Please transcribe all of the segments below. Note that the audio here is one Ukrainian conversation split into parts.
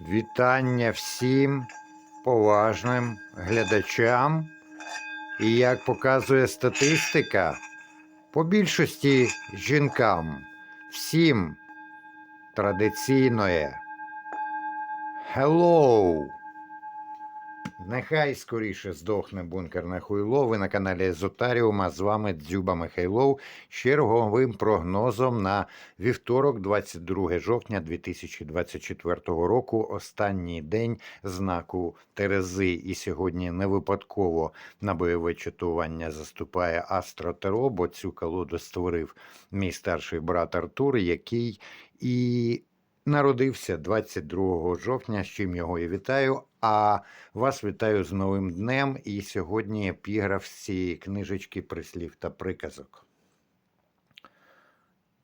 Вітання всім поважним глядачам. І як показує статистика, по більшості жінкам всім традиційної Hello! Нехай скоріше здохне бункерне хуйло. Ви на каналі Езотаріума. З вами Дзюба Михайлов з черговим прогнозом на вівторок, 22 жовтня 2024 року. Останній день знаку Терези. І сьогодні не випадково на бойове чатування заступає Астро Таро, бо цю колоду створив мій старший брат Артур, який і народився 22 жовтня, з чим його і вітаю. А вас вітаю з новим днем. І сьогодні епіграф з цієї книжечки прислів та приказок.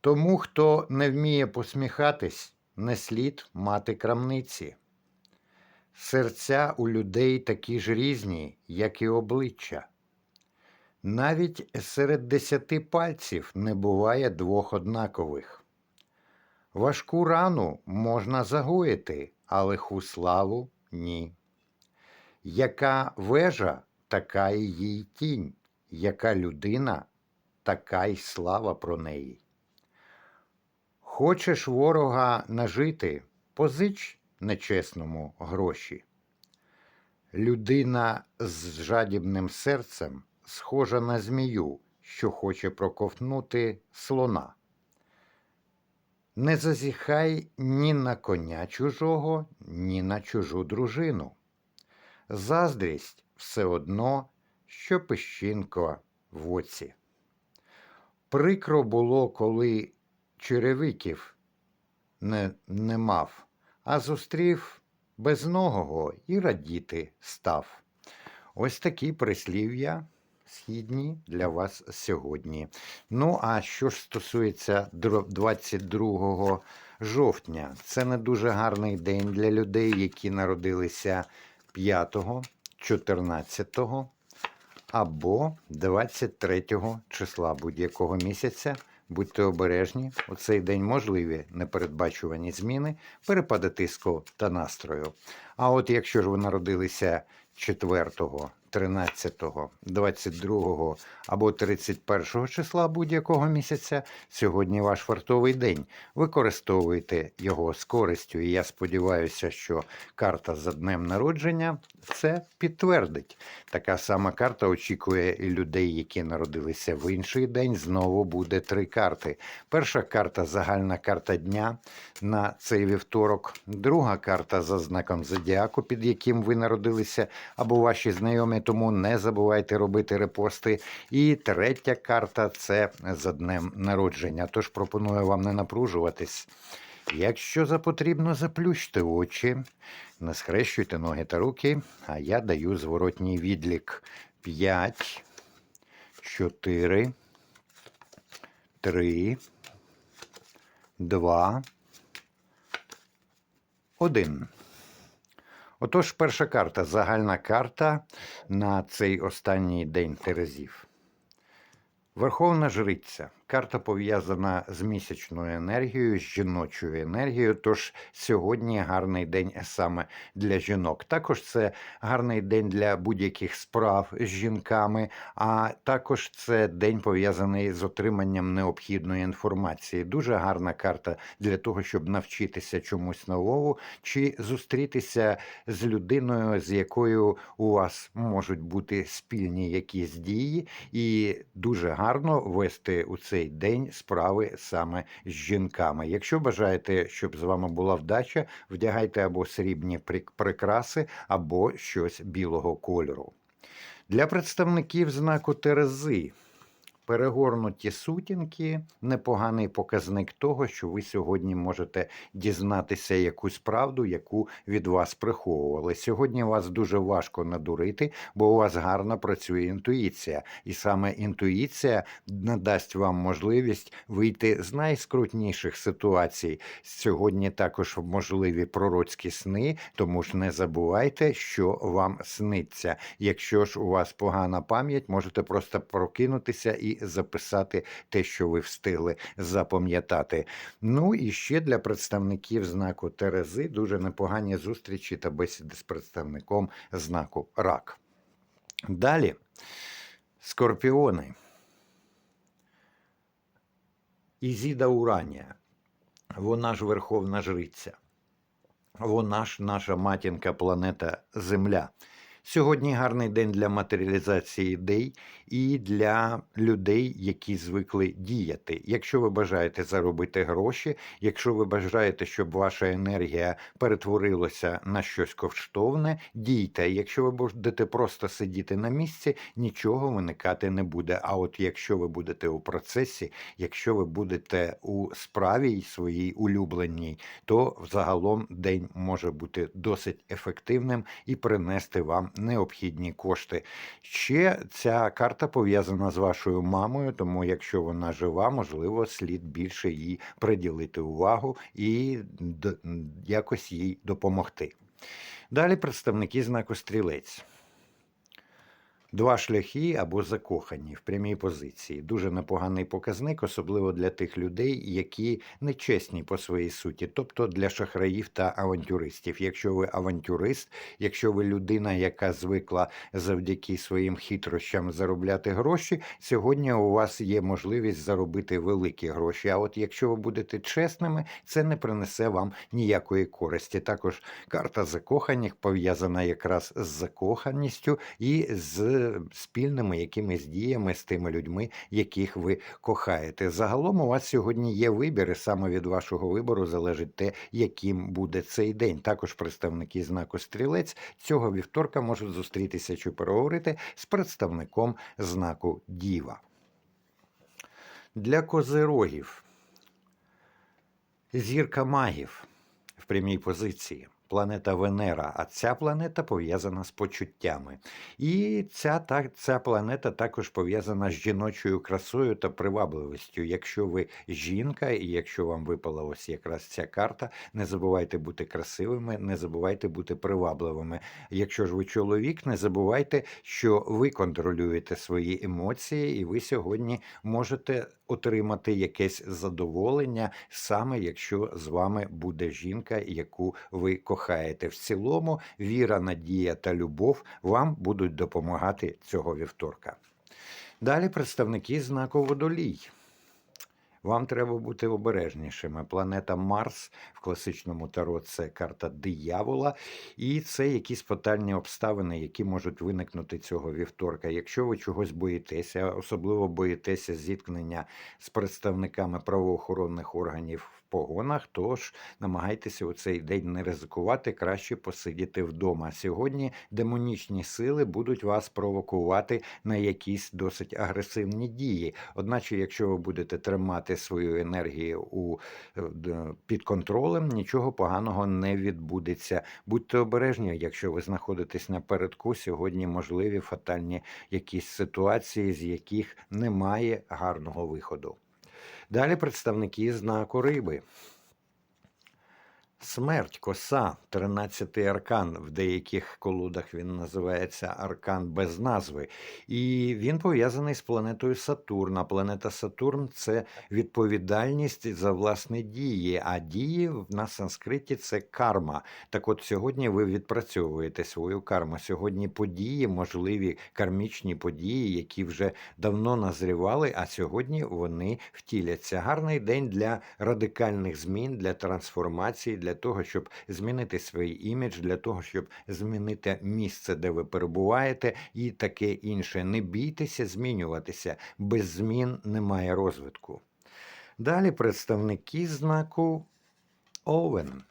Тому, хто не вміє посміхатись, не слід мати крамниці. Серця у людей такі ж різні, як і обличчя. Навіть серед десяти пальців не буває двох однакових. Важку рану можна загоїти, а лиху славу ні. Яка вежа, така і їй тінь, яка людина, така й слава про неї. Хочеш ворога нажити, позич нечесному гроші. Людина з жадібним серцем схожа на змію, що хоче проковтнути слона. Не зазіхай ні на коня чужого, ні на чужу дружину. Заздрість все одно, що пищинка в оці. Прикро було, коли черевиків не, не мав, а зустрів безногого і радіти став. Ось такі прислів'я східні для вас сьогодні. Ну, а що ж стосується 22 жовтня, це не дуже гарний день для людей, які народилися 5, 14 або 23 числа будь-якого місяця. Будьте обережні, у цей день можливі непередбачувані зміни, перепади тиску та настрою. А от якщо ж ви народилися 4, 13, 22 або 31 числа будь-якого місяця, сьогодні ваш фартовий день. Використовуйте його з користю, і я сподіваюся, що карта за днем народження це підтвердить. Така сама карта очікує і людей, які народилися в інший день. Знову буде три карти. Перша карта загальна карта дня на цей вівторок. Друга карта за знаком зодіаку, під яким ви народилися, або ваші знайомі. Тому не забувайте робити репости. І третя карта це за днем народження. Тож пропоную вам не напружуватись. Якщо за потрібно, заплющте очі, не схрещуйте ноги та руки, а я даю зворотній відлік. 5, 4, 3, 2, 1. Отож, перша карта загальна карта на цей останній день Терезів. Верховна жриця. Карта пов'язана з місячною енергією, з жіночою енергією. Тож сьогодні гарний день саме для жінок. Також це гарний день для будь-яких справ з жінками, а також це день пов'язаний з отриманням необхідної інформації. Дуже гарна карта для того, щоб навчитися чомусь новому чи зустрітися з людиною, з якою у вас можуть бути спільні якісь дії, і дуже гарно вести у цей день справи саме з жінками. Якщо бажаєте, щоб з вами була вдача, вдягайте або срібні прикраси, або щось білого кольору. Для представників знаку Терези перегорнуті сутінки непоганий показник того, що ви сьогодні можете дізнатися якусь правду, яку від вас приховували. Сьогодні вас дуже важко надурити, бо у вас гарно працює інтуїція, і саме інтуїція надасть вам можливість вийти з найскрутніших ситуацій. Сьогодні також можливі пророцькі сни, тому ж не забувайте, що вам сниться. Якщо ж у вас погана пам'ять, можете просто прокинутися і записати те, що ви встигли запам'ятати. Ну і ще для представників знаку Терези дуже непогані зустрічі та бесіди з представником знаку Рак. Далі скорпіони. Ізіда Уранія. Вона ж верховна жриця. Вона ж наша матінка планета Земля. Сьогодні гарний день для матеріалізації ідей і для людей, які звикли діяти. Якщо ви бажаєте заробити гроші, якщо ви бажаєте, щоб ваша енергія перетворилася на щось коштовне, дійте. Якщо ви будете просто сидіти на місці, нічого виникати не буде. А от якщо ви будете у процесі, якщо ви будете у справі своїй улюбленій, то взагалом день може бути досить ефективним і принести вам необхідні кошти. Ще ця карта пов'язана з вашою мамою, тому якщо вона жива, можливо, слід більше їй приділити увагу і якось їй допомогти. Далі представники знаку стрілець. Два шляхи або закохані в прямій позиції. Дуже непоганий показник, особливо для тих людей, які нечесні по своїй суті, тобто для шахраїв та авантюристів. Якщо ви авантюрист, якщо ви людина, яка звикла завдяки своїм хитрощам заробляти гроші, сьогодні у вас є можливість заробити великі гроші. А от якщо ви будете чесними, це не принесе вам ніякої користі. Також карта закоханих пов'язана якраз з закоханістю і з спільними якимись діями з тими людьми, яких ви кохаєте. Загалом у вас сьогодні є вибір, і саме від вашого вибору залежить те, яким буде цей день. Також представники знаку стрілець цього вівторка можуть зустрітися чи переговорити з представником знаку Діва. Для козирогів зірка магів в прямій позиції. Планета Венера, а ця планета пов'язана з почуттями. І ця, та, ця планета також пов'язана з жіночою красою та привабливістю. Якщо ви жінка, і якщо вам випала ось якраз ця карта, не забувайте бути красивими, не забувайте бути привабливими. Якщо ж ви чоловік, не забувайте, що ви контролюєте свої емоції, і ви сьогодні можете отримати якесь задоволення, саме якщо з вами буде жінка, яку ви кохаєте. В цілому віра, надія та любов вам будуть допомагати цього вівторка. Далі представники знаку водолій. Вам треба бути обережнішими. Планета Марс в класичному таро це карта диявола, і це якісь фатальні обставини, які можуть виникнути цього вівторка. Якщо ви чогось боїтеся, особливо боїтеся зіткнення з представниками правоохоронних органів в погонах, тож намагайтеся у цей день не ризикувати, краще посидіти вдома. Сьогодні демонічні сили будуть вас провокувати на якісь досить агресивні дії. Одначе, якщо ви будете тримати свою енергію у е, під контролем, нічого поганого не відбудеться. Будьте обережні, якщо ви знаходитесь напередку, сьогодні можливі фатальні якісь ситуації, з яких немає гарного виходу. Далі представники знаку риби. Смерть, коса, 13-й аркан. В деяких колодах він називається аркан без назви. І він пов'язаний з планетою Сатурн. А планета Сатурн це відповідальність за власні дії. А дії на санскриті це карма. Так от сьогодні ви відпрацьовуєте свою карму. Сьогодні події, можливі кармічні події, які вже давно назрівали, а сьогодні вони втіляться. Гарний день для радикальних змін, для трансформації, для того, щоб змінити свій імідж, для того, щоб змінити місце, де ви перебуваєте, і таке інше. Не бійтеся змінюватися. Без змін немає розвитку. Далі представники знаку Овен.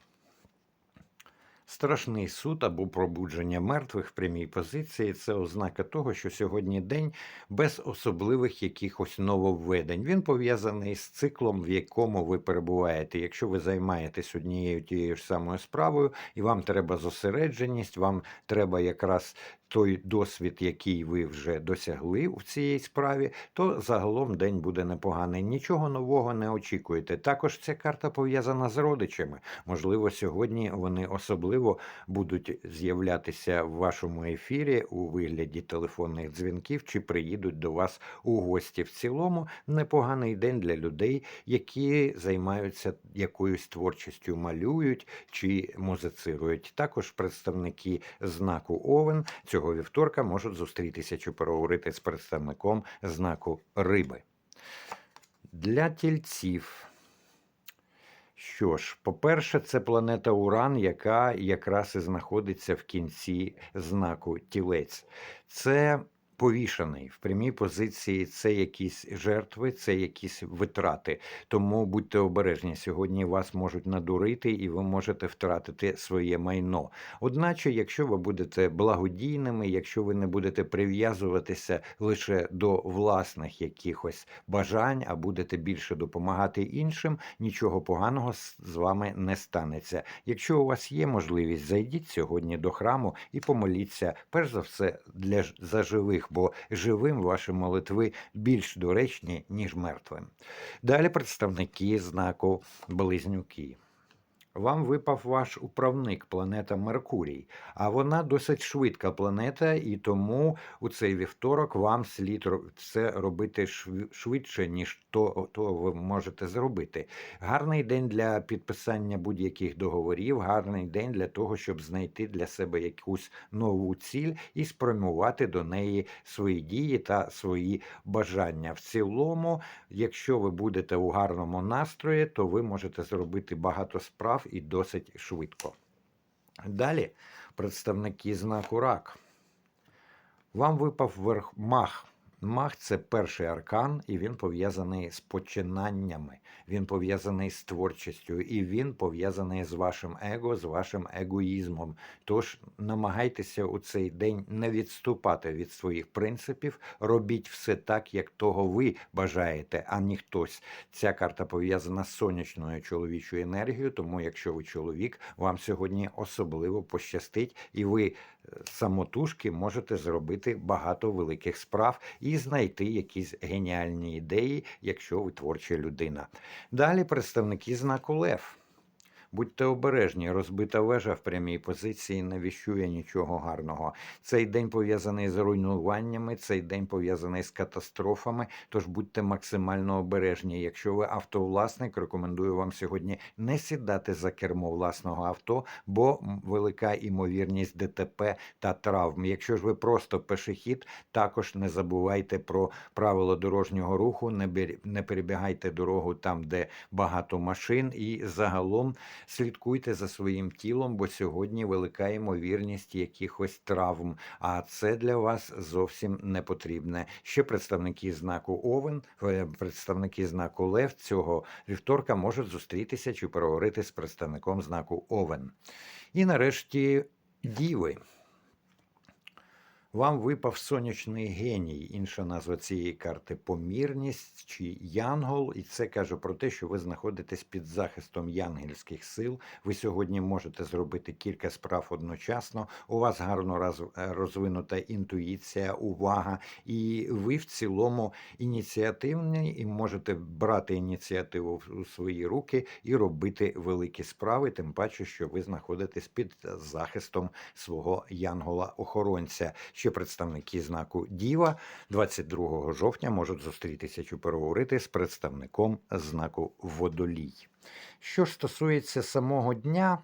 Страшний суд або пробудження мертвих в прямій позиції це ознака того, що сьогодні день без особливих якихось нововведень. Він пов'язаний з циклом, в якому ви перебуваєте. Якщо ви займаєтесь однією тією ж самою справою, і вам треба зосередженість, вам треба якраз той досвід, який ви вже досягли у цій справі, то загалом день буде непоганий. Нічого нового не очікуєте. Також ця карта пов'язана з родичами. Можливо, сьогодні вони особливо будуть з'являтися в вашому ефірі у вигляді телефонних дзвінків чи приїдуть до вас у гості. В цілому непоганий день для людей, які займаються якоюсь творчістю, малюють чи музицирують. Також представники знаку Овен цього вівторка можуть зустрітися чи переговорити з представником знаку Риби. Для тільців. Що ж, по-перше, це планета Уран, яка якраз і знаходиться в кінці знаку тілець. Це повішаний в прямій позиції, це якісь жертви, це якісь витрати. Тому будьте обережні. Сьогодні вас можуть надурити, і ви можете втратити своє майно. Одначе, якщо ви будете благодійними, якщо ви не будете прив'язуватися лише до власних якихось бажань, а будете більше допомагати іншим, нічого поганого з вами не станеться. Якщо у вас є можливість, зайдіть сьогодні до храму і помоліться, перш за все, для за живих, бо живим ваші молитви більш доречні, ніж мертвим. Далі представники знаку Близнюки. Вам випав ваш управник, планета Меркурій, а вона досить швидка планета, і тому у цей вівторок вам слід це робити швидше, ніж то, то ви можете зробити. Гарний день для підписання будь-яких договорів, гарний день для того, щоб знайти для себе якусь нову ціль і спрямувати до неї свої дії та свої бажання. В цілому, якщо ви будете у гарному настрої, то ви можете зробити багато справ і досить швидко. Далі представники знаку рак. Вам випав верх мах. Мах це перший аркан, і він пов'язаний з починаннями, він пов'язаний з творчістю, і він пов'язаний з вашим его, з вашим егоїзмом. Тож намагайтеся у цей день не відступати від своїх принципів, робіть все так, як того ви бажаєте, а не хтось. Ця карта пов'язана з сонячною чоловічою енергією, тому якщо ви чоловік, вам сьогодні особливо пощастить, і ви самотужки можете зробити багато великих справ і знайти якісь геніальні ідеї, якщо ви творча людина. Далі представники знаку Лев. Будьте обережні, розбита вежа в прямій позиції не віщує нічого гарного. Цей день пов'язаний з руйнуваннями, цей день пов'язаний з катастрофами. Тож будьте максимально обережні. Якщо ви автовласник, рекомендую вам сьогодні не сідати за кермо власного авто, бо велика імовірність ДТП та травм. Якщо ж ви просто пешехід, також не забувайте про правила дорожнього руху, не перебігайте дорогу там, де багато машин, і загалом слідкуйте за своїм тілом, бо сьогодні велика ймовірність якихось травм. А це для вас зовсім не потрібне. Ще представники знаку Овен, е, представники знаку Лев цього вівторка можуть зустрітися чи переговорити з представником знаку Овен. І нарешті діви. Вам випав сонячний геній, інша назва цієї карти помірність чи янгол, і це каже про те, що ви знаходитесь під захистом янгельських сил. Ви сьогодні можете зробити кілька справ одночасно. У вас гарно е, розвинута інтуїція, увага, і ви в цілому ініціативні і можете брати ініціативу у свої руки і робити великі справи, тим паче, що ви знаходитесь під захистом свого янгола-охоронця. Ще представники знаку Діва 22 жовтня можуть зустрітися чи переговорити з представником знаку Водолій. Що ж стосується самого дня,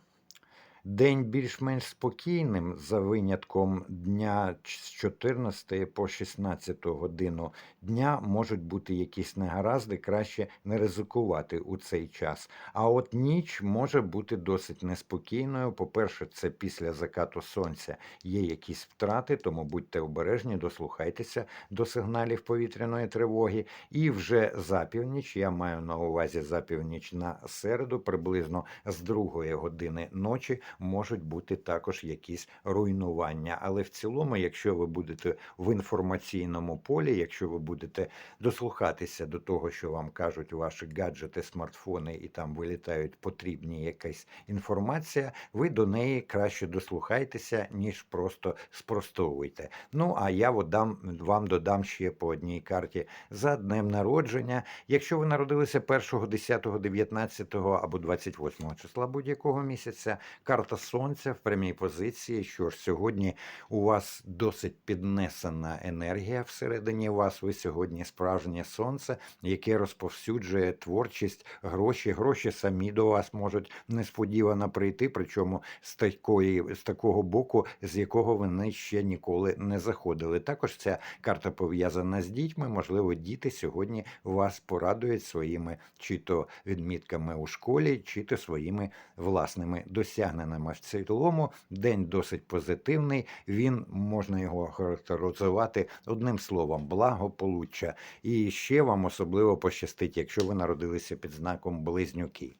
день більш-менш спокійним за винятком дня з 14 по 16 годину дня можуть бути якісь негаразди, краще не ризикувати у цей час. А от ніч може бути досить неспокійною. По-перше, це після закату сонця є якісь втрати, тому будьте обережні, дослухайтеся до сигналів повітряної тривоги. І вже за північ, я маю на увазі за північ на середу, приблизно з другої години ночі, можуть бути також якісь руйнування. Але в цілому, якщо ви будете в інформаційному полі, якщо ви будете дослухатися до того, що вам кажуть ваші гаджети, смартфони, і там вилітають потрібні якась інформація, ви до неї краще дослухайтеся, ніж просто спростовуйте. Ну а я дам, вам додам ще по одній карті за днем народження. Якщо ви народилися 1, 10, 19 або 28 числа будь-якого місяця, карта сонця в прямій позиції. Що ж сьогодні у вас досить піднесена енергія всередині вас. Ви сьогодні справжнє сонце, яке розповсюджує творчість, гроші. Гроші самі до вас можуть несподівано прийти, причому з такої з такого боку, з якого вони ще ніколи не заходили. Також ця карта пов'язана з дітьми. Можливо, діти сьогодні вас порадують своїми чи то відмітками у школі, чи то своїми власними досягненнями. В цілому день досить позитивний. Він можна його характеризувати одним словом благополуччя. І ще вам особливо пощастить, якщо ви народилися під знаком близнюки.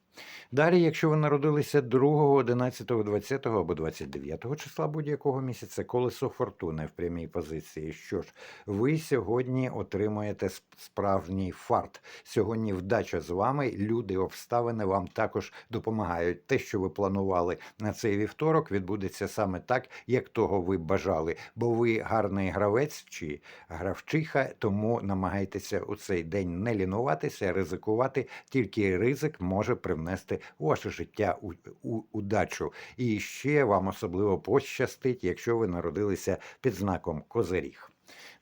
Далі, якщо ви народилися 2, 11, 20 або 29 числа будь-якого місяця, колесо фортуни в прямій позиції. Що ж, ви сьогодні отримаєте справжній фарт. Сьогодні вдача з вами, люди, обставини вам також допомагають. Те, що ви планували на цей вівторок, відбудеться саме так, як того ви бажали. Бо ви гарний гравець чи гравчиха, тому намагайтеся у цей день не лінуватися, ризикувати. Тільки ризик може привнести у ваше життя у, у, удачу. І ще вам особливо пощастить, якщо ви народилися під знаком Козиріг.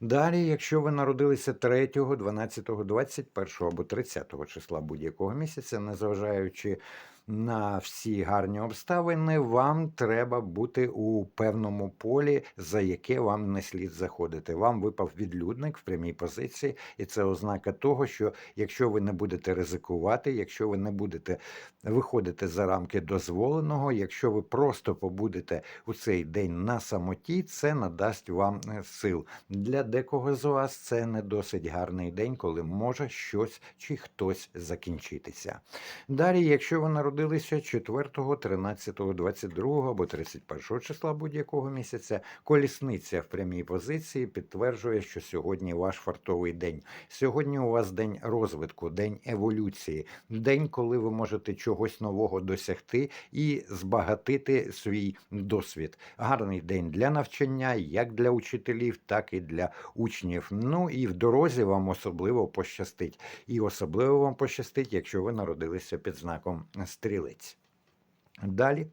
Далі, якщо ви народилися 3, 12, 21 або 30 числа будь-якого місяця, незважаючи на всі гарні обставини, вам треба бути у певному полі, за яке вам не слід заходити. Вам випав відлюдник в прямій позиції, і це ознака того, що якщо ви не будете ризикувати, якщо ви не будете виходити за рамки дозволеного, якщо ви просто побудете у цей день на самоті, це надасть вам е, сил. Для декого з вас це не досить гарний день, коли може щось чи хтось закінчитися. Далі, якщо ви народилися 4, 13, 22 або 31 числа будь-якого місяця, колісниця в прямій позиції підтверджує, що сьогодні ваш фартовий день. Сьогодні у вас день розвитку, день еволюції, день, коли ви можете чогось нового досягти і збагатити свій досвід. Гарний день для навчання, як для учителів, так і для учнів. Ну і в дорозі вам особливо пощастить. І особливо вам пощастить, якщо ви народилися під знаком стрілець. Далі,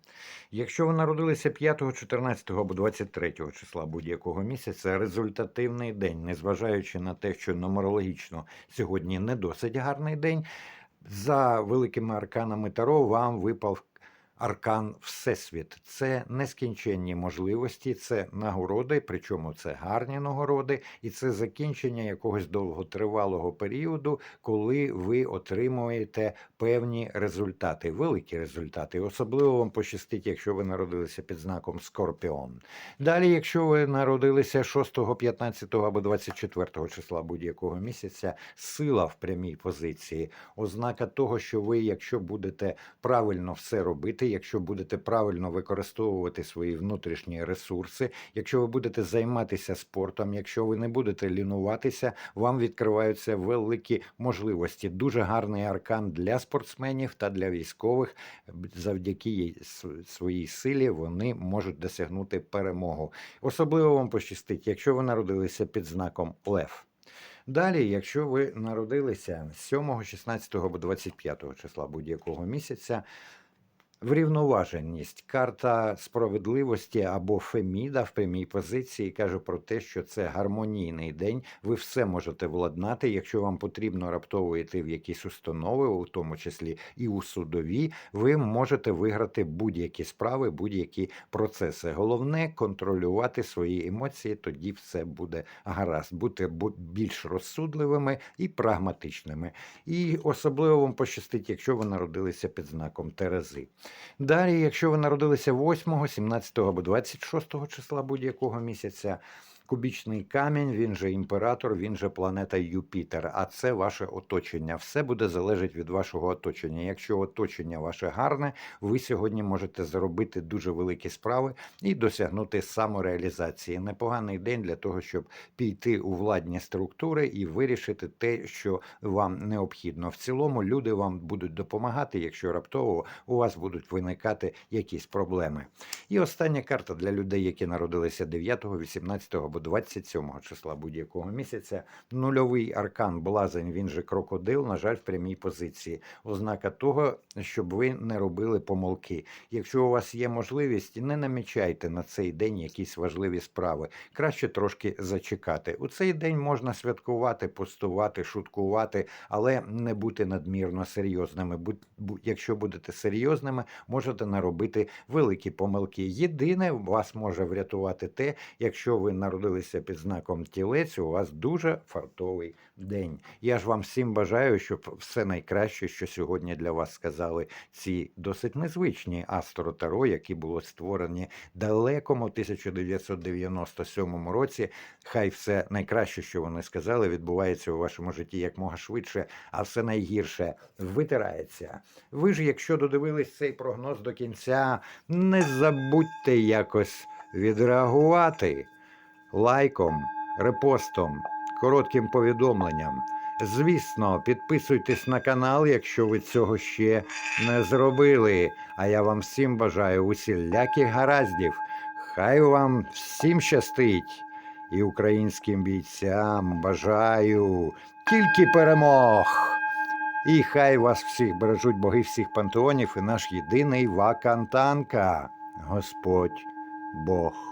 якщо ви народилися 5, 14 або 23 числа будь-якого місяця, результативний день, незважаючи на те, що нумерологічно сьогодні не досить гарний день, за великими арканами Таро вам випав аркан Всесвіт. Це нескінченні можливості, це нагороди, причому це гарні нагороди, і це закінчення якогось довготривалого періоду, коли ви отримуєте певні результати, великі результати. Особливо вам пощастить, якщо ви народилися під знаком Скорпіон. Далі, якщо ви народилися 6, 15 або 24 числа будь-якого місяця, сила в прямій позиції, ознака того, що ви, якщо будете правильно все робити, якщо будете правильно використовувати свої внутрішні ресурси, якщо ви будете займатися спортом, якщо ви не будете лінуватися, вам відкриваються великі можливості. Дуже гарний аркан для спортсменів та для військових. Завдяки їй- своїй силі вони можуть досягнути перемогу. Особливо вам пощастить, якщо ви народилися під знаком Лев. Далі, якщо ви народилися 7, 16 або 25 числа будь-якого місяця, Врівноваженість, карта справедливості або Феміда в прямій позиції каже про те, що це гармонійний день. Ви все можете владнати. Якщо вам потрібно раптово йти в якісь установи, у тому числі і у судові, ви можете виграти будь-які справи, будь-які процеси. Головне контролювати свої емоції, тоді все буде гаразд. Бути більш розсудливими і прагматичними. І особливо вам пощастить, якщо ви народилися під знаком Терези. Далі, якщо ви народилися 8, 17 або 26 числа будь-якого місяця, кубічний камінь, він же імператор, він же планета Юпітер. А це ваше оточення. Все буде залежати від вашого оточення. Якщо оточення ваше гарне, ви сьогодні можете зробити дуже великі справи і досягнути самореалізації. Непоганий день для того, щоб піти у владні структури і вирішити те, що вам необхідно. В цілому люди вам будуть допомагати, якщо раптово у вас будуть виникати якісь проблеми. І остання карта для людей, які народилися 9, 18 або 27 числа будь-якого місяця. Нульовий аркан блазень, він же крокодил, на жаль, в прямій позиції. Ознака того, щоб ви не робили помилки. Якщо у вас є можливість, не намічайте на цей день якісь важливі справи. Краще трошки зачекати. У цей день можна святкувати, постувати, шуткувати, але не бути надмірно серйозними. Якщо будете серйозними, можете наробити великі помилки. Єдине вас може врятувати те, якщо ви народилися під знаком тілець, у вас дуже фартовий день. Я ж вам всім бажаю, щоб все найкраще, що сьогодні для вас сказали ці досить незвичні Астро Таро, які були створені далекому 1997 році. Хай все найкраще, що вони сказали, відбувається у вашому житті якмога швидше, а все найгірше витирається. Ви ж, якщо додивились цей прогноз до кінця, не забудьте якось відреагувати лайком, репостом, коротким повідомленням. Звісно, підписуйтесь на канал, якщо ви цього ще не зробили. А я вам всім бажаю усіляких гараздів. Хай вам всім щастить. І українським бійцям бажаю тільки перемог. І хай вас всіх бережуть боги всіх пантеонів і наш єдиний вакантанка, Господь Бог.